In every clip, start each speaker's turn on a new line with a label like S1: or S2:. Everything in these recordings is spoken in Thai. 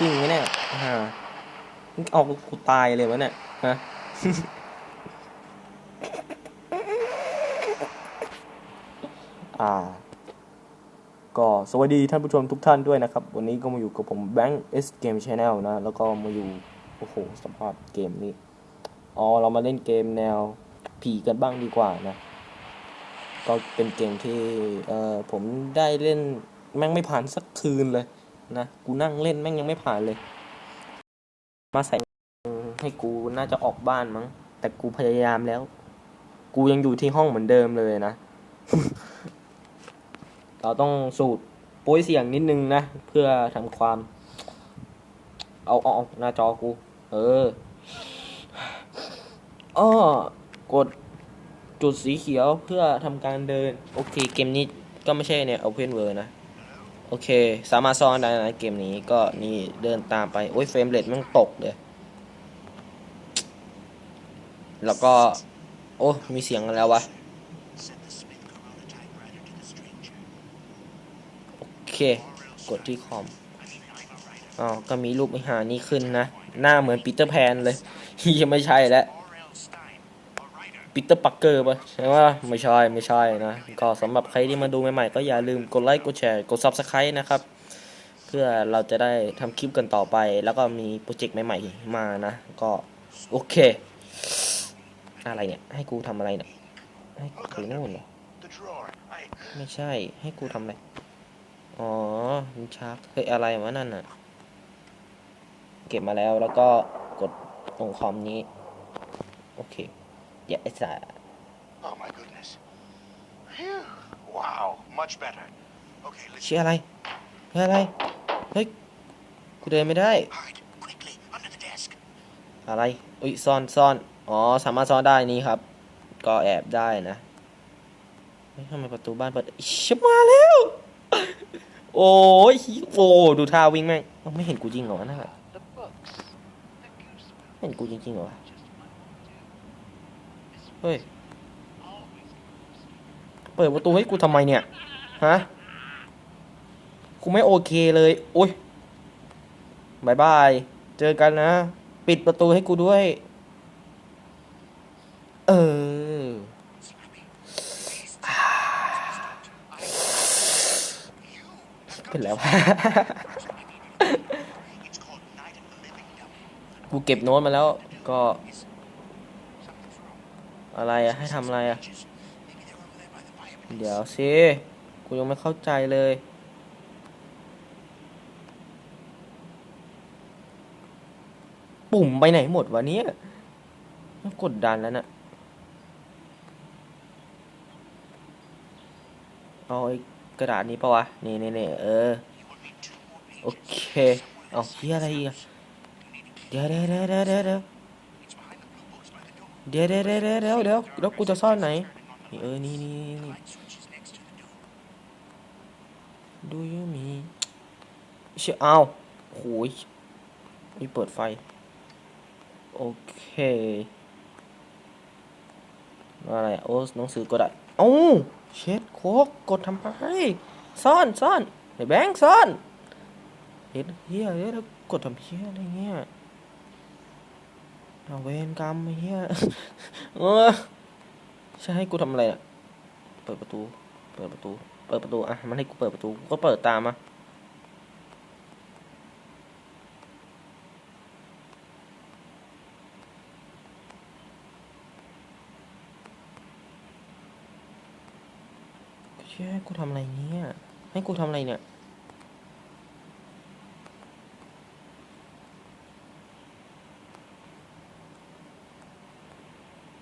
S1: จริงไหมเนี่ยฮะเอากูตายเลยวะเนี่ย ฮะอ่า ก็สวัสดีท่านผู้ชมทุกท่านด้วยนะครับ วันนี้ก็มาอยู่กับผม Bank S Game Channel นะ แล้วก็มาอยู่ โอ้โหสภาพเกมนี้ อ๋อ เรามาเล่นเกมแนวผีกันบ้างดีกว่านะ ก็เป็นเกมที่ เอ่อ ผมได้เล่นแม่งไม่ผ่านสักคืนเลย นะ กูนั่งเล่นแม่งยังไม่ผ่านเลย มาใส่ให้กูน่าจะออกบ้านมั้ง แต่กูพยายามแล้ว กูยังอยู่ที่ห้องเหมือนเดิมเลยนะ เราต้องสูดโป้ยเสียงนิดนึงนะ เพื่อทำความเอาเอาเอาหน้าจอกู เอออ้อกดจุดสีเขียวเพื่อทำการเดิน โอเค เกมนี้ก็ไม่ใช่เนี่ย Open World นะ โอเค สามารถซ่อนได้นะเกมนี้ก็นี่เดินตามไป โอ้ยเฟรมเรทมันตกเลย แล้วก็ โอ้มีเสียงแล้ววะ โอเค กดที่คอมอ๋อก็มีรูปไอหานี้ขึ้นนะ หน้าเหมือนปีเตอร์แพนเลยฮียไม่ใช่แล้ว ปีเตอร์ปักเกอร์ปะใช่ไหมไม่ใช่ไม่ใช่นะ ก็สำหรับใครที่มาดูใหม่ๆ ก็อย่าลืมกดไลค์กดแชร์กด Subscribe นะครับ เพื่อเราจะได้ทำคลิปกันต่อไป แล้วก็มีโปรเจกต์ใหม่ๆ มานะ ก็โอเค อะไรเนี่ย ให้กูทำอะไรเนี่ยให้กูนู่นเหรอไม่ใช่ให้กูทำอะไร อ๋อมันชักเฮ้ยอะไรวะนั่นน่ะ เก็บมาแล้วแล้วก็กดตรงคอมนี้ โอเค อย่าไอ้สา
S2: Oh my goodness. Phew. Wow. Much better. Okay, let's
S1: เชื่ออะไรเชื่ออะไร เฮ้ย กูเดินไม่ได้
S2: hide quickly under the desk.
S1: อะไร อุ้ยซ่อนซ่อน อ๋อ สามารถซ่อนได้นี่ครับ ก็แอบได้นะเฮ้ยทำไมประตูบ้านเปิดอิชมาแล้ว โอ้ยโอ้ดูท่าวิ่งแม่งเอ้าไม่เห็นกูจริงเหรอวะน่ะ
S2: The books. The goose
S1: ไม่เห็นกูจริงๆเหรอวะ เฮ้ย เปิดประตูให้กูทำไมเนี่ย ฮะ กูไม่โอเคเลยโอ้ยบายบาย เจอกันนะ ปิดประตูให้กูด้วย เออ เป็นแล้ว กูเก็บโน้ตมาแล้วก็ อะไรอะให้ทำอะไรอะเดี๋ยวสิกูยังไม่เข้าใจเลย ปุ่มไปไหนหมดวะเนี่ยกดดันแล้วนะ่ะเอาไอ้กระดาษนี้ปะวะ นี่นี่นี่เออ โอเค เอาเฮียอะไรอีกเดี๋ยวเดี๋ยวเดี๋ยวเดี๋ยว เดี๋ยวเดี๋ยวเดี๋ยวเดี๋ยวเดี๋ยวเดี๋ยวแล้วกูจะซ่อนไหนนี่เออนี่นี่นี่นี่
S2: Light switches next to the door.
S1: Do you mean เชื่อเอาโหยมีเปิดไฟ โอเคอะไรโอ้หนังสือก็ได้เอ้เช็ดโคกกดทำไมซ่อนซ่อนไอ้แบงค์ซ่อนเฮ็ดเฮียเฮ้ยแล้วกดทำเฮียอะไรเงี้ย เอาเวรกรรมเฮียเออใช่ให้กูทำอะไรอะ เปิดประตู เปิดประตู เปิดประตู อะ มันให้กูเปิดประตูก็เปิดตามมาเชื่อให้กูทำอะไรเนี่ย ให้กูทำอะไรเนี่ย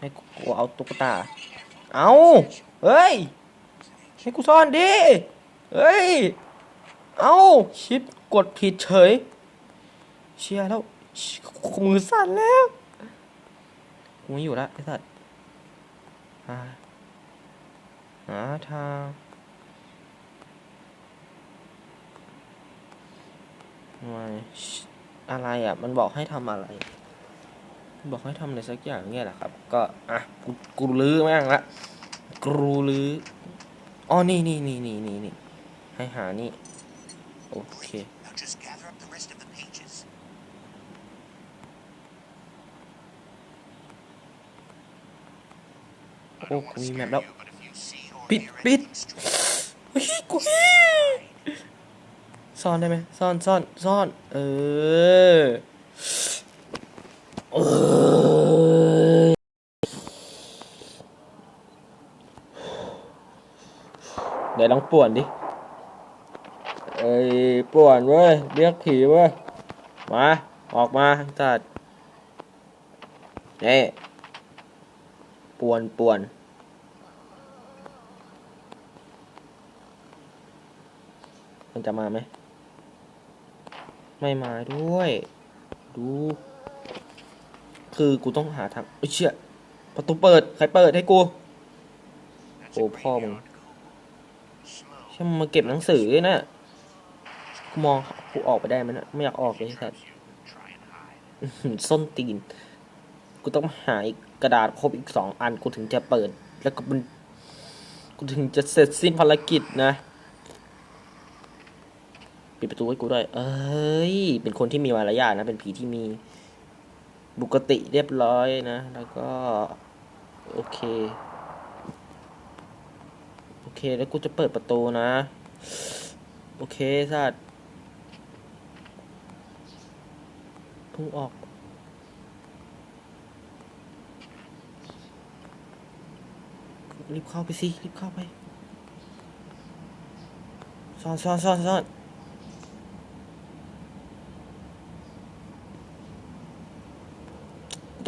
S1: ให้กูเอาตุ๊กตา เอาเฮ้ย ให้กูซ่อนดิ เฮ้ย เอาชิปกดผิดเฉย เชียแล้ว มือสั่นแล้วกูไม่อยู่ละไอ้สัตว์หาทางอะไรอะ มันบอกให้ทำอะไร บอกให้ทำอะไรสักอย่างเนี่ยแหละครับ ก็อะกูกูลื้อม่งละกูลื้ออ๋อนี่นี่นี่นี่นี่นี่ให้หานี่โอเค
S2: โอ้กูมีแม
S1: ป
S2: แล้วปิ
S1: ดปิดกูซ่อนได้ไหมซ่อนซ่อนซ่อน เออ เดี๋ยวลองป่วนดิ เอ้ยป่วนเว้ย เรียกผีเว้ย มา ออกมาสัตว์นี่ป่วนป่วนมันจะมาไหม ไม่มาด้วย ดู คือกูต้องหาทางเอ้ยเชี่ยประตูเปิด ใครเปิดให้กู โอ้พ่อมึงช่มึงมาเก็บหนังสือด้วยนะกูมองกูออกไปได้ไหมนะไม่อยากออกเลยครับส้นตีน กูต้องหาอีกกระดาษครบอีกสองอันกูถึงจะเปิด แล้วก็มันกูถึงจะเสร็จสิ้นภารกิจนะปิดประตูให้กูด้วย เอ้ย เป็นคนที่มีมารยาทนะ เป็นผีที่มี บุคติเรียบร้อยนะ แล้วก็ โอเค โอเค แล้วกูจะเปิดประตูนะ โอเคสัตว์พิ่งออกรีบเข้าไปสิรีบเข้าไปซ่อนซ่อนซ่อนซ่อน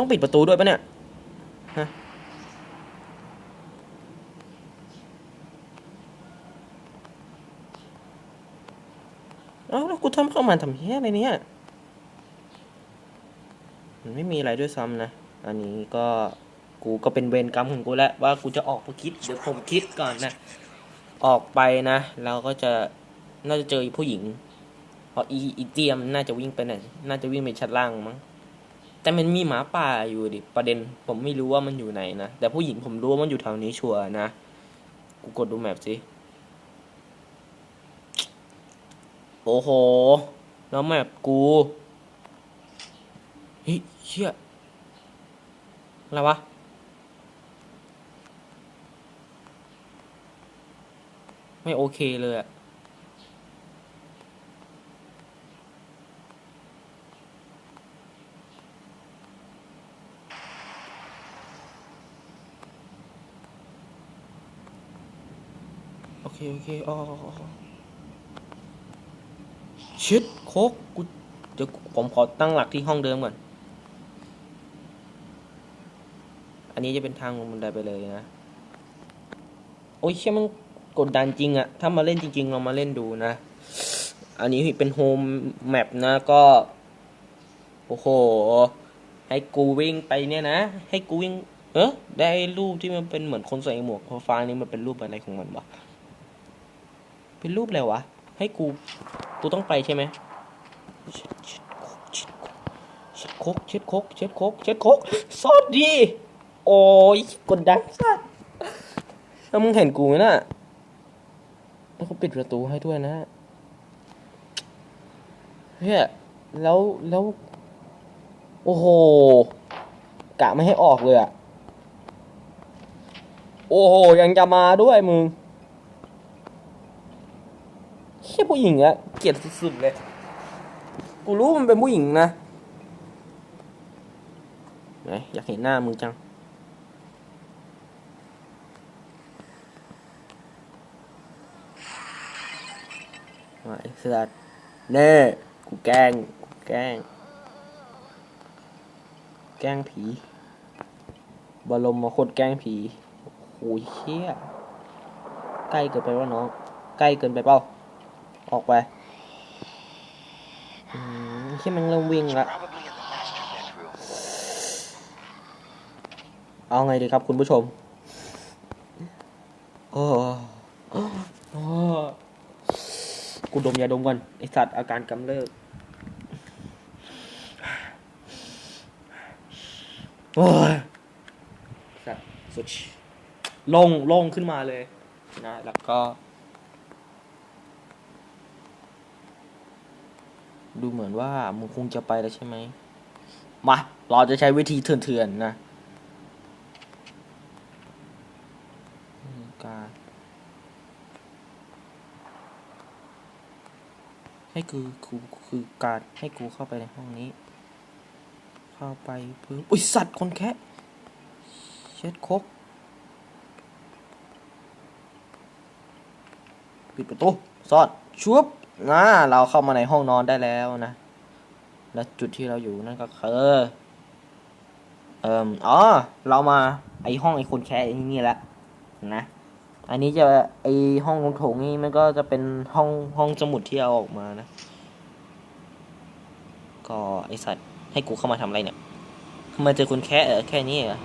S1: ต้องปิดประตูด้วยปะเนี่ยฮะเอ้าแล้วกูทำเข้ามาทำเฮี้ยอะไรเนี่ยมันไม่มีอะไรด้วยซ้ำนะ อันนี้ก็กูก็เป็นเวรกรรมของกูแล้วว่ากูจะออกไปคิดเดี๋ยวผมคิดก่อนนะ ออกไปนะเราก็จะน่าจะเจอผู้หญิงเพราะอีอีเตียมน่าจะวิ่งไปไหนน่าจะวิ่งไปชั้นล่างมั้ง แต่มันมีหมาป่าอยู่ดิประเด็นผมไม่รู้ว่ามันอยู่ไหนนะ แต่ผู้หญิงผมรู้ว่ามันอยู่แถวนี้ชัวร์นะ กูกดดูแมปสิโอ้โห แล้วแมปกูเฮ้ยเชี่ยอะไรวะไม่โอเคเลยอะ โอเคโอเคอ๋อชิดโคกกูเดี๋ยวผมขอตั้งหลักที่ห้องเดิมก่อน อันนี้จะเป็นทางลงบันไดไปเลยนะ โอ้ยเชี่ยมันกดดันจริงอะถ้ามาเล่นจริง ๆ เรามาเล่นดูนะ อันนี้เป็นโฮมแมปนะก็ โอ้โห ให้กูวิ่งไปเนี่ยนะ ให้กูวิ่ง เออได้รูปที่มันเป็นเหมือนคนใส่หมวกฟ้านี่มันเป็นรูปอะไรของมันวะ เป็นรูปอะไรวะ ให้กู กูต้องไปใช่ไหมเช็ดเช็ดเช็ดโคกเช็ดโคกเช็ดโคกเช็ดโคกซอดดี โอ้ยกดดันสัสแล้วมึงเห็นกูไหมน่ะแล้วเขาปิดประตูให้ด้วยนะเฮ้ยแล้วแล้ว โอ้โห กะไม่ให้ออกเลยอะโอ้โห ยังจะมาด้วยมึง เฮียผู้หญิงอะเกลียดสุดๆเลย กูรู้มันเป็นผู้หญิงนะไหนอยากเห็นหน้ามึงจังไอ้สัตว์เน่กูแกล้งกูแกล้ง แกล้งผีบรมมาโคตรแกล้งผีโอ้ยเชี่ยใกล้เกินไปว่าน้อง ใกล้เกินไปเปล่า ออกไปอืมเชี่มันเริ่มวิ่งละเอาไงดีครับคุณผู้ชมโอ้โอกูดมยาดมก่อนไอสัตว์อาการกำเริบโอ้ยสัตว์สุดลงลงขึ้นมาเลยนะ แล้วก็ ดูเหมือนว่ามึงคงจะไปแล้วใช่ไหมมา เราจะใช้วิธีเถื่อนๆนะการให้คือคือคือการให้กูเข้าไปในห้องนี้ เข้าไปเพิ่มอุ้ยสัตว์คนแคะเช็ดคกปิดประตูซอดชุบ นะเราเข้ามาในห้องนอนได้แล้วนะ และจุดที่เราอยู่นั่นก็คือเอ่มอ๋อ เรามาไอห้องไอคนแคะไอ้นี่แหละนะ อันนี้จะไอห้องโถงนี่มันก็จะเป็นห้องห้องสมุดที่เอาออกมานะ ก็ไอสัตว์ให้กูเข้ามาทำอะไรเนี่ยมาเจอคนแค่เออแค่นี้เหรอ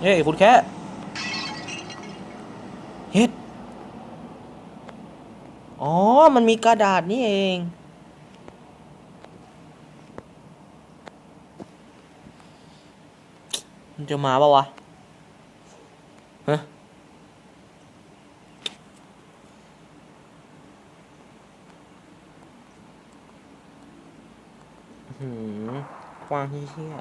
S1: เฮ้ยคุณแค่ เฮ็ด อ๋อ มันมีกระดาษนี่เอง มันจะมาปะวะฮะหืมกว้างเชี่ย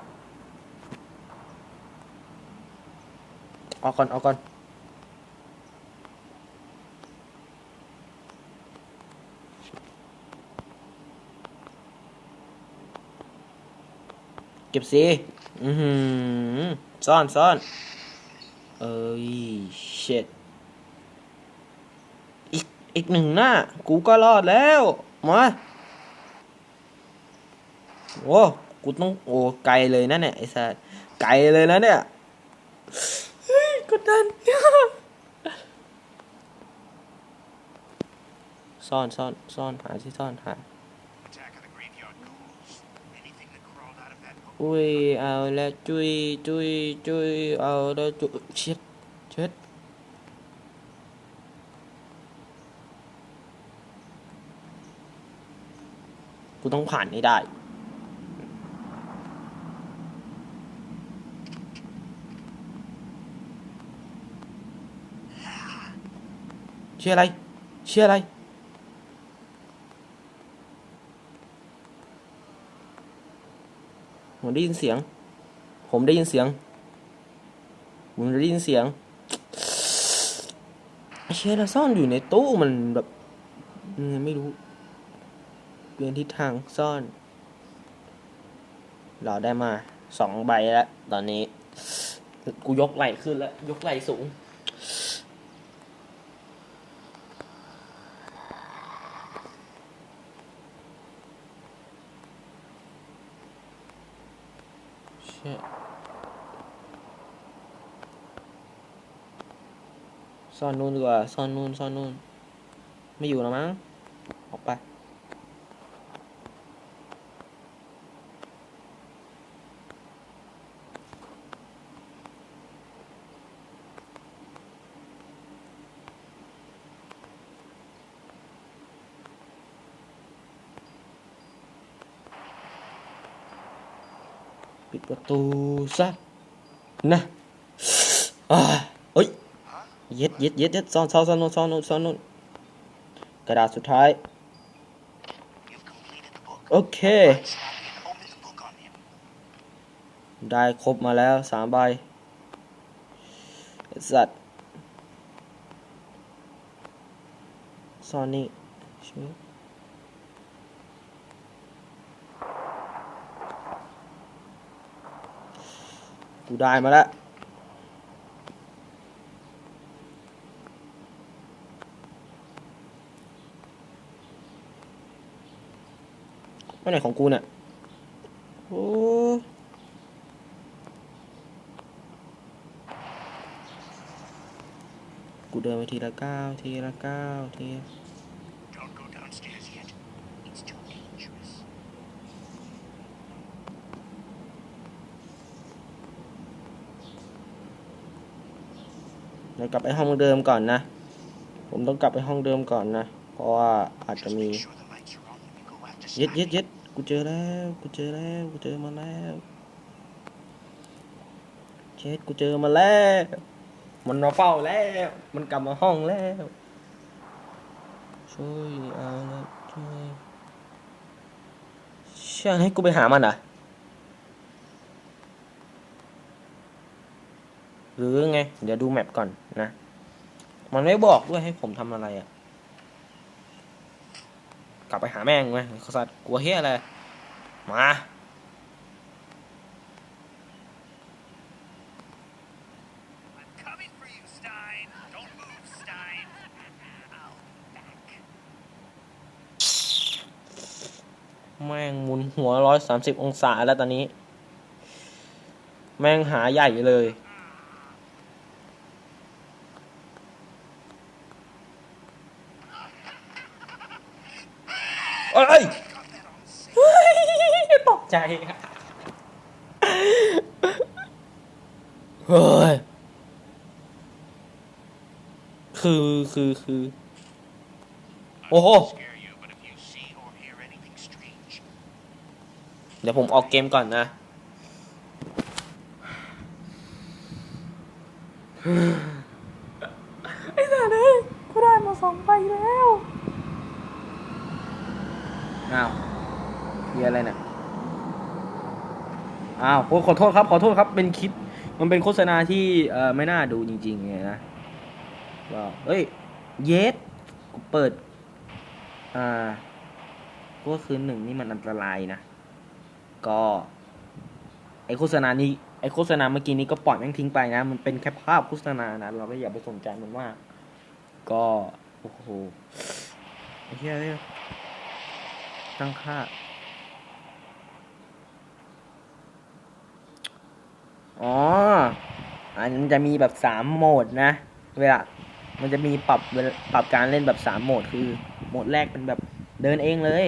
S1: เอาก่อนเอาก่อน เก็บสิอือหือซ่อนซ่อนเอ้ย shit อีกอีกหนึ่งหน้า กูก็รอดแล้ว มาโอ้กูต้องโอ้ไกลเลยนะเนี่ยไอ้สัสไกลเลยนะเนี่ยเฮ้ยกดดันซ่อนซ่อนซ่อนหาที่ซ่อนหา อุ้ยเอาแล้วจุยจุยจุยเอาแล้วจุยเช็ดเช็ดกูต้องผ่านให้ได้เชื่ออะไรเชื่ออะไร ผม ได้ยินเสียง ผมได้ยินเสียงผมได้ยินเสียงไอเชยเราซ่อนอยู่ในตู้มันแบบไม่รู้ เปลี่ยนทิศทางซ่อน เราได้มาสองใบแล้ว ตอนนี้ กูยกไหล่ขึ้นแล้ว ยกไหล่สูง เชี่ย ซ่อนนู่นดีกว่า ซ่อนนู่น ซ่อนนู่น ไม่อยู่แล้วมั้ง ออกไป ปิดประตูซะ นะอ่า ยเย็ดย็ดย็ดย็ดซ่อนซ่อนซ่อนนู่นซ่อนนู่นซ่อนนู่นกระดาษสุดท้าย โอเค ได้ครบมาแล้วสามใบสัตว์ซ่อนนี่ชิบกูได้มาแล้ว ไม่ไหนของกูเนี่ยโอ้กูเดินไปทีละก้าวทีละก้าวที
S2: Don't go downstairs yet. It's too dangerous.
S1: เดี๋ยวกลับไปห้องเดิมก่อนนะ ผมต้องกลับไปห้องเดิมก่อนนะ เพราะว่าอาจจะ
S2: Just
S1: มี
S2: make sure the lights are on when you go after
S1: เย็ด
S2: Snap.
S1: เย็ดเย็ด กูเจอแล้ว กูเจอแล้ว กูเจอมาแล้ว เช็ดกูเจอมาแล้ว มันมาเฝ้าแล้ว มันกลับมาห้องแล้ว ช่วยเอาละช่วยเชื่อให้กูไปหามันเหรอะ หรือไง เดี๋ยวดูแมปก่อนนะ มันไม่บอกด้วยให้ผมทำอะไรอะ กลับไปหาแม่งไหมสัตว์กลัวเฮียอะไร มา
S3: I'm coming for you, Stein. Don't move, Stein. I'll back.
S1: แม่งหมุนหัวร้อยสามสิบองศาแล้วตอนนี้ แม่งหาใหญ่เลย เอ้ยเฮ้ยตก ใจอะเฮ้ยคือคือคือ
S2: I don't
S1: Oh.
S2: want to scare you, but if you see or hear anything strange,
S1: เดี๋ยวผมออกเกมก่อนนะ ไอ้สัตว์เอ้ยกูได้มาสองใบแล้ว อ้าวเฮียอะไรเนี่ย อ้าวขอโทษครับ ขอโทษครับ เป็นคลิปมันเป็นโฆษณาที่เอ่อไม่น่าดูจริงๆไงนะว่าเอ้ย เยสเปิด อ่า ก็คือหนึ่งนี่มันอันตรายนะ ก็ ไอโฆษณานี้ไอโฆษณาเมื่อกี้นี้ก็ปล่อยแม่งทิ้งไปนะ มันเป็นแค่ภาพโฆษณานะ เราก็อย่าไปสนใจมันมาก ก็ โอ้โหไอ้เหี้ยเนี่ยตั้งค่า อ๋ออันนั้นจะมีแบบสามโหมดนะ เวลา มันจะมีปรับปรับการเล่นแบบสามโหมดคือ โหมดแรกเป็นแบบเดินเองเลย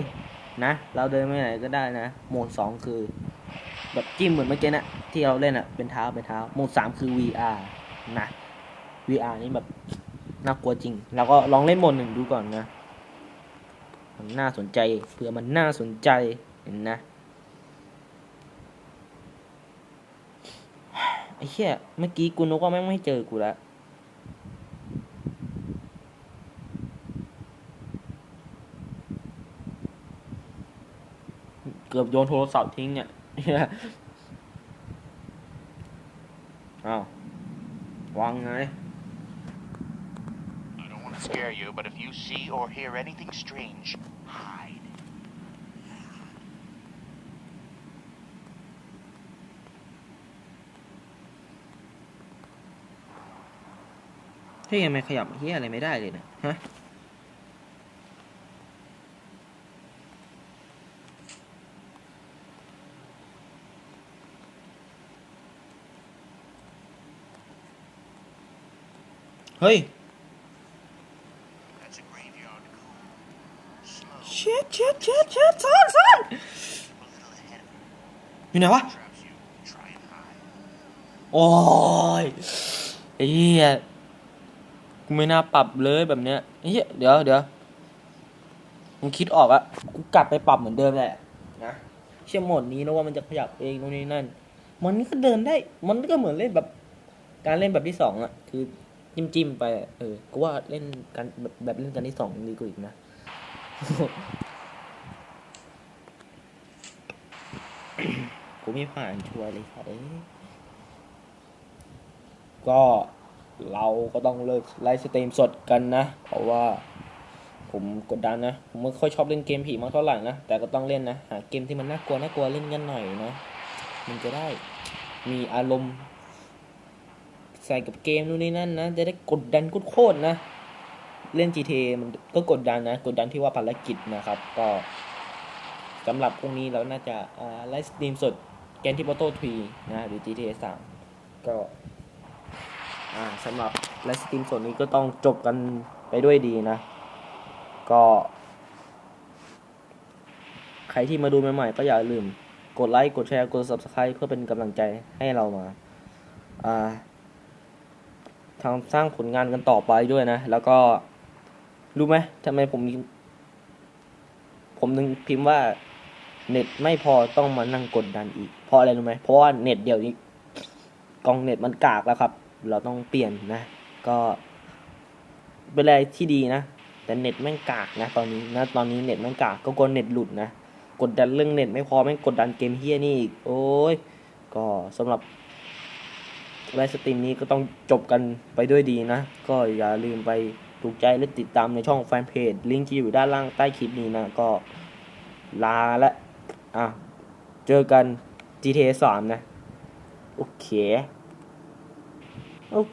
S1: นะ เราเดินไปไหนก็ได้นะ โหมดสองคือ แบบจิ้มเหมือนเมื่อกี้นะที่เราเล่นอะเป็นเท้าเป็นเท้า โหมดสามคือ VR นะ VR นี่แบบน่ากลัวจริงเราก็ลองเล่นโหมดหนึ่งดูก่อนนะ มันน่าสนใจเผื่อมันน่าสนใจเห็นนะ อ้เหี้ยเมื่อกี้กูนึกว่าแม่งไม่เจอกูแล้วเกือบโยนโทรศัพท์ทิ้งเนี่ยเหี้ยอ้าววางไง
S2: I don't want to scare you, but if you see or hear anything strange, hide.
S1: ฮ้ยทำไมขยับเฮียอะไรไม่ได้เลยเนะฮะเฮ้ย
S2: That's a graveyard ghoul. Slow,
S1: เช็ดเช็ดเช็ดเช็ดซ่อนซ่อน
S2: a little ahead of you.
S1: อยู่ไหนวะ
S2: Traps you. Try and hide.
S1: โอ้ยไอ้เหี้ย กูไม่น่าปรับเลยแบบเนี้ยเหี้ยเดี๋ยวเดี๋ยวมึงคิดออกอะกูกลับไปปรับเหมือนเดิมแหละนะเชื่อหมดนี้นะว่ามันจะขยับเองตรงนี้นั่น มันก็เดินได้ มันก็เหมือนเล่นแบบ การเล่นแบบที่สองอะคือจิ้มจิ้มๆไป เออกูว่าเล่นกันแบบแบบเล่นกันที่สองดีกว่าอีกนะกูไม่ผ่านชัวร์เลยค่ะเอ้ก็ เราก็ต้องเลิกไลฟ์สตรีมสดกันนะ เพราะว่าผมกดดันนะ ผมไม่ค่อยชอบเล่นเกมผีมากเท่าไหร่นะ แต่ก็ต้องเล่นนะ หาเกมที่มันน่ากลัวน่ากลัวเล่นกันหน่อยนะ มันจะได้มีอารมณ์ ใส่กับเกมนู่นนี่นั่นนะ จะได้กดดันโคตรนะ เล่น GTA มันก็กดดันนะ กดดันที่ว่าภารกิจนะครับ ก็สำหรับพรุ่งนี้เราน่าจะไลฟ์สตรีมสดเกมที่ Portal 3นะ หรือ GTA 3 ก็ อ่าสำหรับไลฟ์สตรีมส่วนนี้ก็ต้องจบกันไปด้วยดีนะ ก็ ใครที่มาดูใหม่ๆ ก็อย่าลืม กดไลค์ กดแชร์ กด subscribe เพื่อเป็นกำลังใจให้เรามา อ่าทำสร้างผลงานกันต่อไปด้วยนะ แล้วก็ รู้ไหมทำไมผม ผมนึงพิมพ์ว่าเน็ตไม่พอต้องมานั่งกดดันอีก เพราะอะไรรู้ไหมเพราะว่าเน็ตเดี๋ยวนี้กองเน็ตมันกากแล้วครับ เราต้องเปลี่ยนนะ ก็เป็นอะไรที่ดีนะ แต่เน็ตแม่งกากนะ ตอนนี้นะตอนนี้เน็ตแม่งกากก็กดเน็ตหลุดนะ กดดันเรื่องเน็ตไม่พอแม่งกดดันเกมเฮียนี่อีกโอ้ยก็สำหรับไลฟ์สตรีมนี้ก็ต้องจบกันไปด้วยดีนะ ก็อย่าลืมไปถูกใจและติดตามในช่องแฟนเพจ ลิงก์ที่อยู่ด้านล่างใต้คลิปนี้นะ ก็ลาและอะ เจอกัน GTA 3 นะ โอเค okay